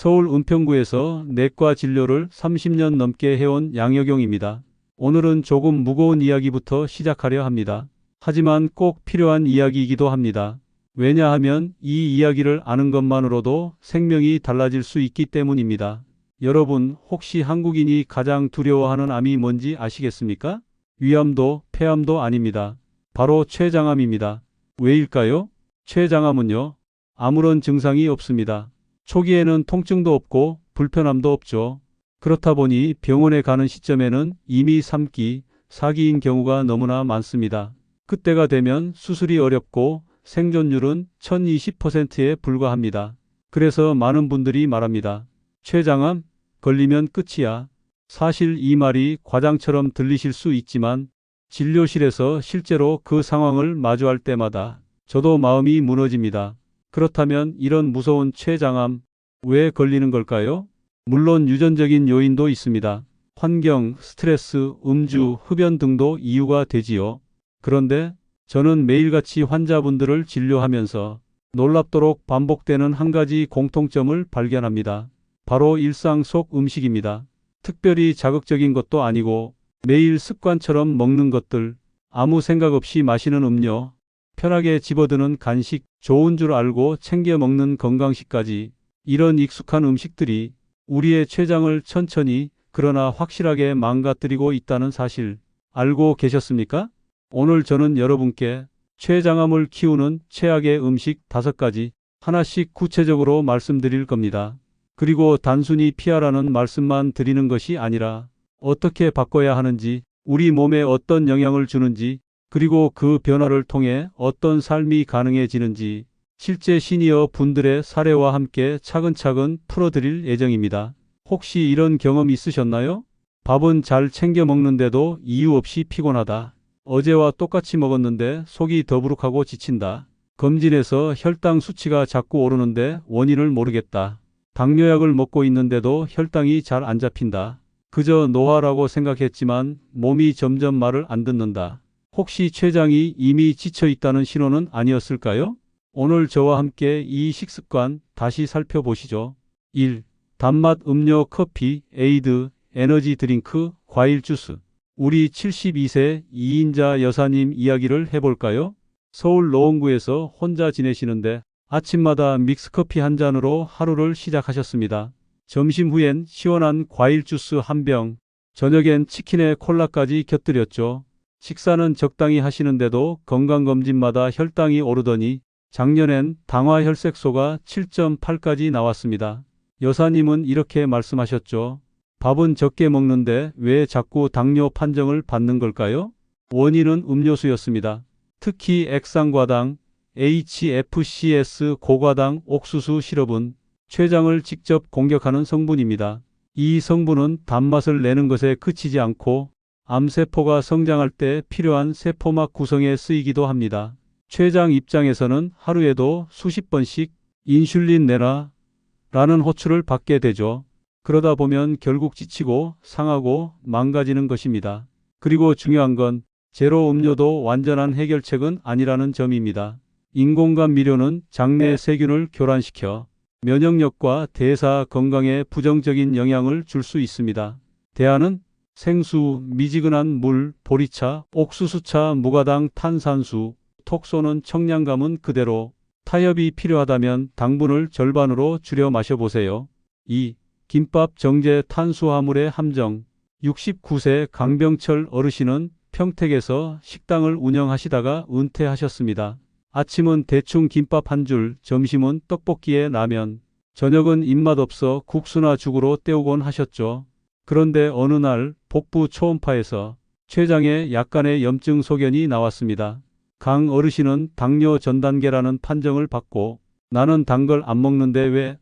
서울 은평구에서 내과 진료를 30년 넘게 해온 양여경입니다. 오늘은 조금 무거운 이야기부터 시작하려 합니다. 하지만 꼭 필요한 이야기이기도 합니다. 왜냐하면 이 이야기를 아는 것만으로도 생명이 달라질 수 있기 때문입니다. 여러분, 혹시 한국인이 가장 두려워하는 암이 뭔지 아시겠습니까? 위암도 폐암도 아닙니다. 바로 췌장암입니다. 왜일까요? 췌장암은요, 아무런 증상이 없습니다. 초기에는 통증도 없고 불편함도 없죠. 그렇다 보니 병원에 가는 시점에는 이미 3기, 4기인 경우가 너무나 많습니다. 그때가 되면 수술이 어렵고 생존율은 1020%에 불과합니다. 그래서 많은 분들이 말합니다. 췌장암 걸리면 끝이야. 사실 이 말이 과장처럼 들리실 수 있지만 진료실에서 실제로 그 상황을 마주할 때마다 저도 마음이 무너집니다. 그렇다면 이런 무서운 췌장암 왜 걸리는 걸까요? 물론 유전적인 요인도 있습니다. 환경, 스트레스, 음주, 흡연 등도 이유가 되지요. 그런데 저는 매일같이 환자분들을 진료하면서 놀랍도록 반복되는 한 가지 공통점을 발견합니다. 바로 일상 속 음식입니다. 특별히 자극적인 것도 아니고 매일 습관처럼 먹는 것들, 아무 생각 없이 마시는 음료, 편하게 집어드는 간식, 좋은 줄 알고 챙겨 먹는 건강식까지 이런 익숙한 음식들이 우리의 췌장을 천천히 그러나 확실하게 망가뜨리고 있다는 사실 알고 계셨습니까? 오늘 저는 여러분께 췌장암을 키우는 최악의 음식 다섯 가지 하나씩 구체적으로 말씀드릴 겁니다. 그리고 단순히 피하라는 말씀만 드리는 것이 아니라 어떻게 바꿔야 하는지, 우리 몸에 어떤 영향을 주는지, 그리고 그 변화를 통해 어떤 삶이 가능해지는지 실제 시니어 분들의 사례와 함께 차근차근 풀어드릴 예정입니다. 혹시 이런 경험 있으셨나요? 밥은 잘 챙겨 먹는데도 이유 없이 피곤하다. 어제와 똑같이 먹었는데 속이 더부룩하고 지친다. 검진에서 혈당 수치가 자꾸 오르는데 원인을 모르겠다. 당뇨약을 먹고 있는데도 혈당이 잘 안 잡힌다. 그저 노화라고 생각했지만 몸이 점점 말을 안 듣는다. 혹시 췌장이 이미 지쳐 있다는 신호는 아니었을까요? 오늘 저와 함께 이 식습관 다시 살펴보시죠. 1. 단맛 음료, 커피, 에이드, 에너지 드링크, 과일 주스. 우리 72세 2인자 여사님 이야기를 해볼까요? 서울 노원구에서 혼자 지내시는데 아침마다 믹스커피 한 잔으로 하루를 시작하셨습니다. 점심 후엔 시원한 과일 주스 한 병, 저녁엔 치킨에 콜라까지 곁들였죠. 식사는 적당히 하시는데도 건강검진마다 혈당이 오르더니 작년엔 당화혈색소가 7.8까지 나왔습니다. 여사님은 이렇게 말씀하셨죠. 밥은 적게 먹는데 왜 자꾸 당뇨 판정을 받는 걸까요? 원인은 음료수였습니다. 특히 액상과당, HFCS 고과당 옥수수 시럽은 췌장을 직접 공격하는 성분입니다. 이 성분은 단맛을 내는 것에 그치지 않고 암세포가 성장할 때 필요한 세포막 구성에 쓰이기도 합니다. 췌장 입장에서는 하루에도 수십 번씩 인슐린 내라 라는 호출을 받게 되죠. 그러다 보면 결국 지치고 상하고 망가지는 것입니다. 그리고 중요한 건 제로 음료도 완전한 해결책은 아니라는 점입니다. 인공감 미료는 장내 세균을 교란시켜 면역력과 대사 건강에 부정적인 영향을 줄 수 있습니다. 대안은 생수, 미지근한 물, 보리차, 옥수수차, 무가당, 탄산수, 톡 쏘는 청량감은 그대로 타협이 필요하다면 당분을 절반으로 줄여 마셔보세요. 2. 김밥 정제 탄수화물의 함정 69세 강병철 어르신은 평택에서 식당을 운영하시다가 은퇴하셨습니다. 아침은 대충 김밥 한 줄, 점심은 떡볶이에 라면, 저녁은 입맛 없어 국수나 죽으로 때우곤 하셨죠. 그런데 어느 날 복부 초음파에서 췌장에 약간의 염증 소견이 나왔습니다. 강 어르신은 당뇨 전 단계라는 판정을 받고 나는 단 걸 안 먹는데 왜?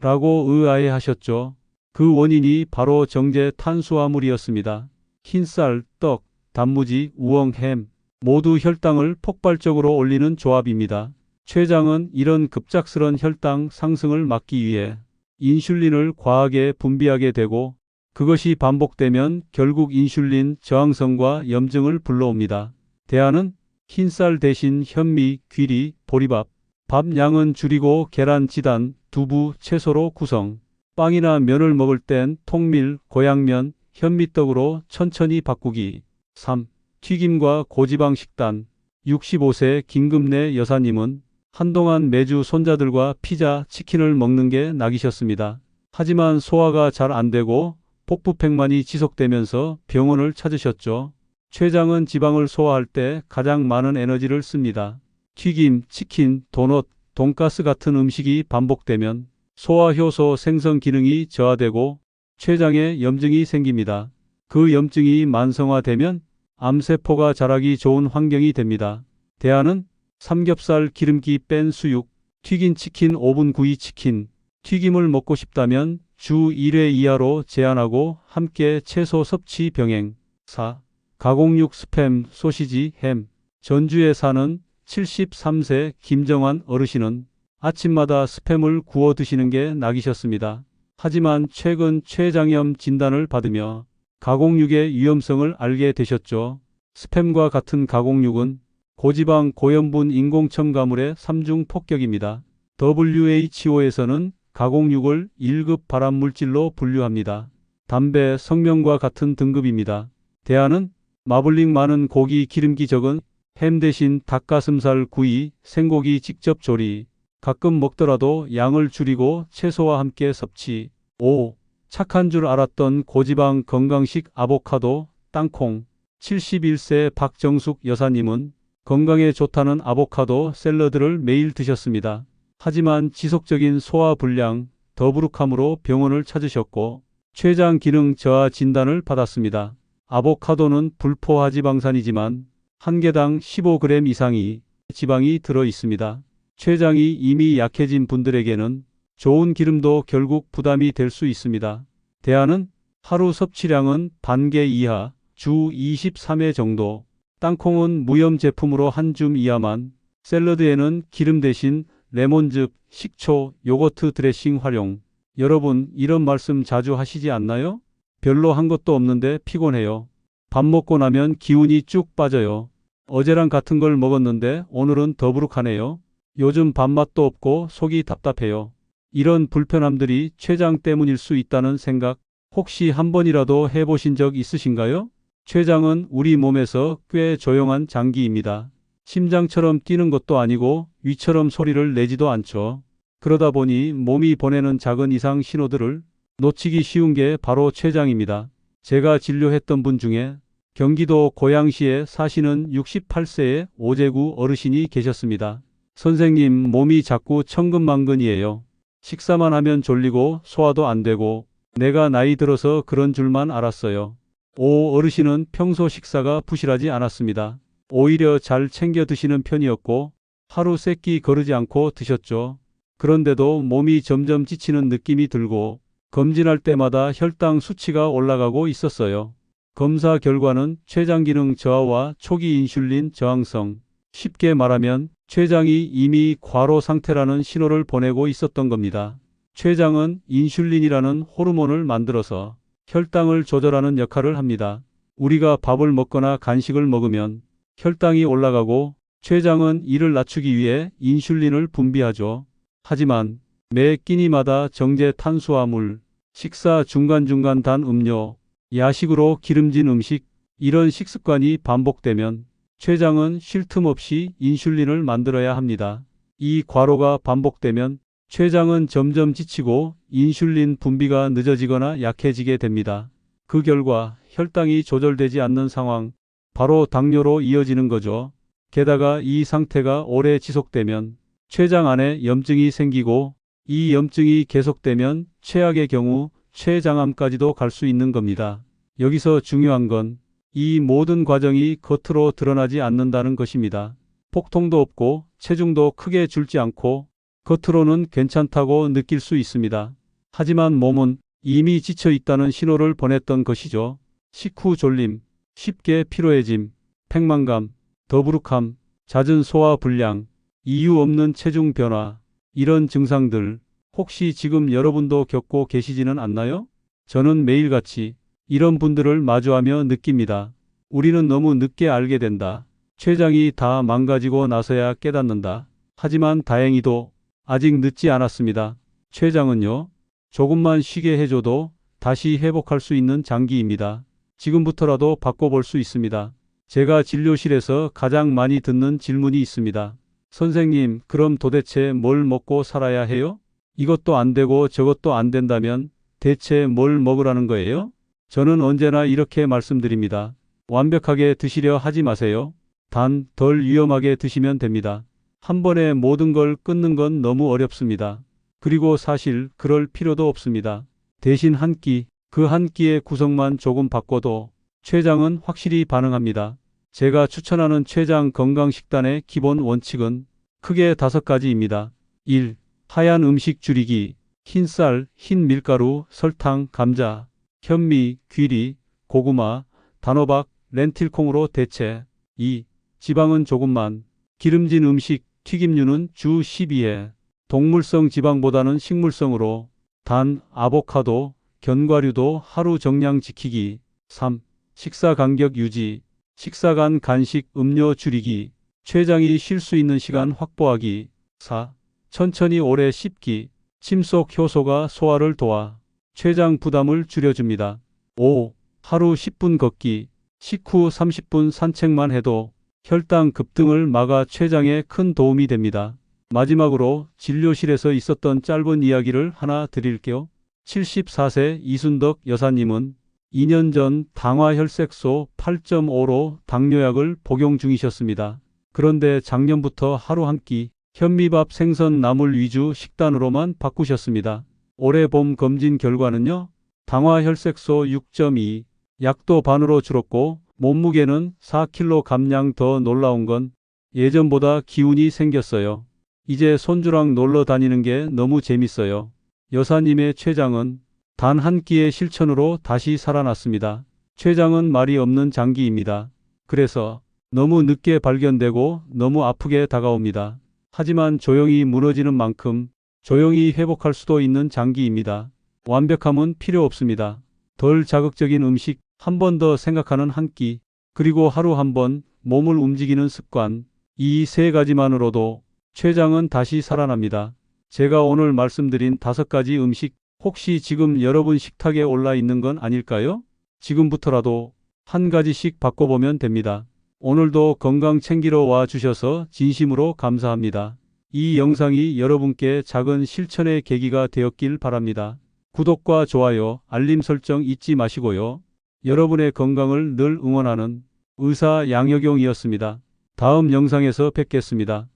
라고 의아해 하셨죠. 그 원인이 바로 정제 탄수화물이었습니다. 흰쌀, 떡, 단무지, 우엉, 햄 모두 혈당을 폭발적으로 올리는 조합입니다. 췌장은 이런 급작스런 혈당 상승을 막기 위해 인슐린을 과하게 분비하게 되고 그것이 반복되면 결국 인슐린 저항성과 염증을 불러옵니다. 대안은 흰쌀 대신 현미, 귀리, 보리밥, 밥 양은 줄이고 계란, 지단, 두부, 채소로 구성. 빵이나 면을 먹을 땐 통밀, 고향면, 현미떡으로 천천히 바꾸기. 3. 튀김과 고지방 식단. 65세 김금래 여사님은 한동안 매주 손자들과 피자, 치킨을 먹는 게 낙이셨습니다. 하지만 소화가 잘 안 되고 복부팽만이 지속되면서 병원을 찾으셨죠. 췌장은 지방을 소화할 때 가장 많은 에너지를 씁니다. 튀김, 치킨, 도넛, 돈가스 같은 음식이 반복되면 소화효소 생성 기능이 저하되고 췌장에 염증이 생깁니다. 그 염증이 만성화되면 암세포가 자라기 좋은 환경이 됩니다. 대안은 삼겹살 기름기 뺀 수육, 튀긴 치킨 오븐 구이 치킨, 튀김을 먹고 싶다면 주 1회 이하로 제한하고 함께 채소 섭취 병행. 4. 가공육 스팸, 소시지, 햄. 전주에 사는 73세 김정환 어르신은 아침마다 스팸을 구워 드시는 게 낙이셨습니다. 하지만 최근 췌장염 진단을 받으며 가공육의 위험성을 알게 되셨죠. 스팸과 같은 가공육은 고지방 고염분 인공첨가물의 3중 폭격입니다. WHO에서는 가공육을 1급 발암물질로 분류합니다. 담배, 성명과 같은 등급입니다. 대안은 마블링 많은 고기 기름기 적은 햄 대신 닭가슴살 구이, 생고기 직접 조리, 가끔 먹더라도 양을 줄이고 채소와 함께 섭취. 5. 착한 줄 알았던 고지방 건강식 아보카도, 땅콩. 71세 박정숙 여사님은 건강에 좋다는 아보카도 샐러드를 매일 드셨습니다. 하지만 지속적인 소화 불량, 더부룩함으로 병원을 찾으셨고 췌장 기능 저하 진단을 받았습니다. 아보카도는 불포화 지방산이지만 한 개당 15g 이상이 지방이 들어 있습니다. 췌장이 이미 약해진 분들에게는 좋은 기름도 결국 부담이 될 수 있습니다. 대안은 하루 섭취량은 반 개 이하, 주 23회 정도. 땅콩은 무염 제품으로 한 줌 이하만. 샐러드에는 기름 대신 레몬즙, 식초, 요거트 드레싱 활용. 여러분, 이런 말씀 자주 하시지 않나요? 별로 한 것도 없는데 피곤해요. 밥 먹고 나면 기운이 쭉 빠져요. 어제랑 같은 걸 먹었는데 오늘은 더부룩하네요. 요즘 밥맛도 없고 속이 답답해요. 이런 불편함들이 췌장 때문일 수 있다는 생각 혹시 한 번이라도 해보신 적 있으신가요? 췌장은 우리 몸에서 꽤 조용한 장기입니다. 심장처럼 뛰는 것도 아니고 위처럼 소리를 내지도 않죠. 그러다 보니 몸이 보내는 작은 이상 신호들을 놓치기 쉬운 게 바로 췌장입니다. 제가 진료했던 분 중에 경기도 고양시에 사시는 68세의 오제구 어르신이 계셨습니다. 선생님, 몸이 자꾸 천근만근이에요. 식사만 하면 졸리고 소화도 안 되고 내가 나이 들어서 그런 줄만 알았어요. 오 어르신은 평소 식사가 부실하지 않았습니다. 오히려 잘 챙겨 드시는 편이었고 하루 세 끼 거르지 않고 드셨죠. 그런데도 몸이 점점 지치는 느낌이 들고 검진할 때마다 혈당 수치가 올라가고 있었어요. 검사 결과는 췌장 기능 저하와 초기 인슐린 저항성. 쉽게 말하면 췌장이 이미 과로 상태라는 신호를 보내고 있었던 겁니다. 췌장은 인슐린이라는 호르몬을 만들어서 혈당을 조절하는 역할을 합니다. 우리가 밥을 먹거나 간식을 먹으면 혈당이 올라가고 췌장은 이를 낮추기 위해 인슐린을 분비하죠. 하지만 매 끼니마다 정제 탄수화물, 식사 중간중간 단 음료, 야식으로 기름진 음식, 이런 식습관이 반복되면 췌장은 쉴 틈 없이 인슐린을 만들어야 합니다. 이 과로가 반복되면 췌장은 점점 지치고 인슐린 분비가 늦어지거나 약해지게 됩니다. 그 결과 혈당이 조절되지 않는 상황, 바로 당뇨로 이어지는 거죠. 게다가 이 상태가 오래 지속되면 췌장 안에 염증이 생기고 이 염증이 계속되면 최악의 경우 췌장암까지도 갈 수 있는 겁니다. 여기서 중요한 건 이 모든 과정이 겉으로 드러나지 않는다는 것입니다. 폭통도 없고 체중도 크게 줄지 않고 겉으로는 괜찮다고 느낄 수 있습니다. 하지만 몸은 이미 지쳐 있다는 신호를 보냈던 것이죠. 식후 졸림, 쉽게 피로해짐, 팽만감, 더부룩함, 잦은 소화 불량, 이유 없는 체중 변화, 이런 증상들 혹시 지금 여러분도 겪고 계시지는 않나요? 저는 매일같이 이런 분들을 마주하며 느낍니다. 우리는 너무 늦게 알게 된다. 췌장이 다 망가지고 나서야 깨닫는다. 하지만 다행히도 아직 늦지 않았습니다. 췌장은요, 조금만 쉬게 해줘도 다시 회복할 수 있는 장기입니다. 지금부터라도 바꿔볼 수 있습니다. 제가 진료실에서 가장 많이 듣는 질문이 있습니다. 선생님, 그럼 도대체 뭘 먹고 살아야 해요? 이것도 안 되고 저것도 안 된다면 대체 뭘 먹으라는 거예요? 저는 언제나 이렇게 말씀드립니다. 완벽하게 드시려 하지 마세요. 단 덜 위험하게 드시면 됩니다. 한 번에 모든 걸 끊는 건 너무 어렵습니다. 그리고 사실 그럴 필요도 없습니다. 대신 한 끼, 그 한 끼의 구성만 조금 바꿔도 췌장은 확실히 반응합니다. 제가 추천하는 췌장 건강식단의 기본 원칙은 크게 다섯 가지입니다. 1. 하얀 음식 줄이기, 흰쌀, 흰 밀가루, 설탕, 감자, 현미, 귀리, 고구마, 단호박, 렌틸콩으로 대체. 2. 지방은 조금만. 기름진 음식, 튀김류는 주 12회. 동물성 지방보다는 식물성으로. 단, 아보카도, 견과류도 하루 정량 지키기. 3. 식사 간격 유지. 식사 간 간식, 음료 줄이기. 췌장이 쉴 수 있는 시간 확보하기. 4. 천천히 오래 씹기. 침속 효소가 소화를 도와 췌장 부담을 줄여줍니다. 5. 하루 10분 걷기. 식후 30분 산책만 해도 혈당 급등을 막아 췌장에 큰 도움이 됩니다. 마지막으로 진료실에서 있었던 짧은 이야기를 하나 드릴게요. 74세 이순덕 여사님은 2년 전 당화혈색소 8.5로 당뇨약을 복용 중이셨습니다. 그런데 작년부터 하루 한 끼 현미밥 생선 나물 위주 식단으로만 바꾸셨습니다. 올해 봄 검진 결과는요. 당화혈색소 6.2, 약도 반으로 줄었고 몸무게는 4kg 감량 더 놀라운 건 예전보다 기운이 생겼어요. 이제 손주랑 놀러 다니는 게 너무 재밌어요. 여사님의 췌장은 단 한 끼의 실천으로 다시 살아났습니다. 췌장은 말이 없는 장기입니다. 그래서 너무 늦게 발견되고 너무 아프게 다가옵니다. 하지만 조용히 무너지는 만큼 조용히 회복할 수도 있는 장기입니다. 완벽함은 필요 없습니다. 덜 자극적인 음식, 한 번 더 생각하는 한 끼, 그리고 하루 한 번 몸을 움직이는 습관, 이 세 가지만으로도 췌장은 다시 살아납니다. 제가 오늘 말씀드린 다섯 가지 음식, 혹시 지금 여러분 식탁에 올라 있는 건 아닐까요? 지금부터라도 한 가지씩 바꿔보면 됩니다. 오늘도 건강 챙기러 와 주셔서 진심으로 감사합니다. 이 영상이 여러분께 작은 실천의 계기가 되었길 바랍니다. 구독과 좋아요, 알림 설정 잊지 마시고요. 여러분의 건강을 늘 응원하는 의사 양여경이었습니다. 다음 영상에서 뵙겠습니다.